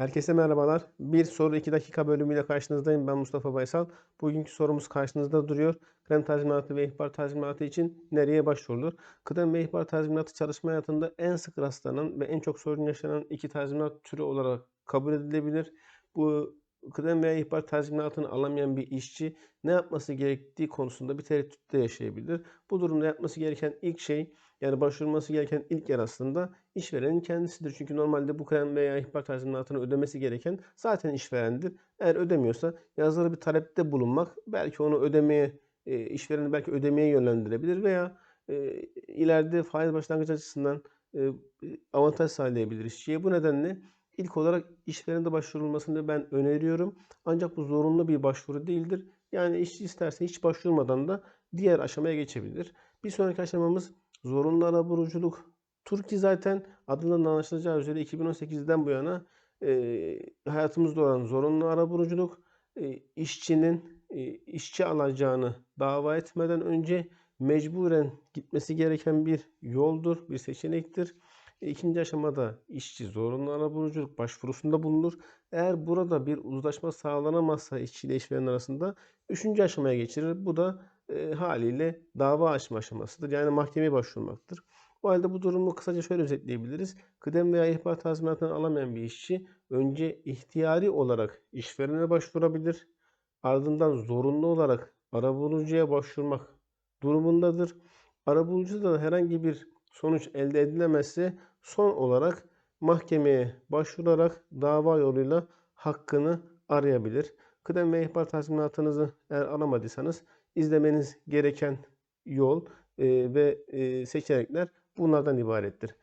Herkese merhabalar. Bir soru 2 dakika bölümüyle karşınızdayım. Ben Mustafa Baysal. Bugünkü sorumuz karşınızda duruyor. Kıdem tazminatı ve ihbar tazminatı için nereye başvurulur? Kıdem ve ihbar tazminatı çalışma hayatında en sık rastlanan ve en çok sorun yaşanan iki tazminat türü olarak kabul edilebilir. Bu kıdem veya ihbar tazminatını alamayan bir işçi ne yapması gerektiği konusunda bir tereddütte yaşayabilir. Bu durumda yapması gereken ilk şey yani başvurması gereken ilk yer aslında işverenin kendisidir. Çünkü normalde bu kıdem veya ihbar tazminatını ödemesi gereken zaten işverendir. Eğer ödemiyorsa yazılı bir talepte bulunmak belki onu ödemeye e, işvereni belki ödemeye yönlendirebilir veya e, ileride faiz başlangıç açısından e, avantaj sağlayabilir işçiye. Bu nedenle ilk olarak işverende başvurulmasını ben öneriyorum. Ancak bu zorunlu bir başvuru değildir. Yani işçi isterse hiç başvurmadan da diğer aşamaya geçebilir. Bir sonraki aşamamız zorunlu arabuluculuk. Turki zaten adından da anlaşılacağı üzere 2018'den bu yana e, hayatımızda olan zorunlu arabuluculuk e, işçinin e, işçi alacağını dava etmeden önce mecburen gitmesi gereken bir yoldur, bir seçenektir. E, İkinci aşamada işçi zorunlu arabuluculuk başvurusunda bulunur. Eğer burada bir uzlaşma sağlanamazsa işçi ile işveren arasında üçüncü aşamaya geçirir. Bu da e, haliyle dava açma aşamasıdır. Yani mahkemeye başvurmaktır. O halde bu durumu kısaca şöyle özetleyebiliriz. Kıdem veya ihbar tazminatını alamayan bir işçi önce ihtiyari olarak işverene başvurabilir. Ardından zorunlu olarak arabulucuya başvurmak durumundadır. Arabulucuda da herhangi bir sonuç elde edilemezse son olarak mahkemeye başvurarak dava yoluyla hakkını arayabilir. Kıdem ve ihbar tazminatınızı eğer alamadıysanız izlemeniz gereken yol e, ve e, seçenekler bunlardan ibarettir.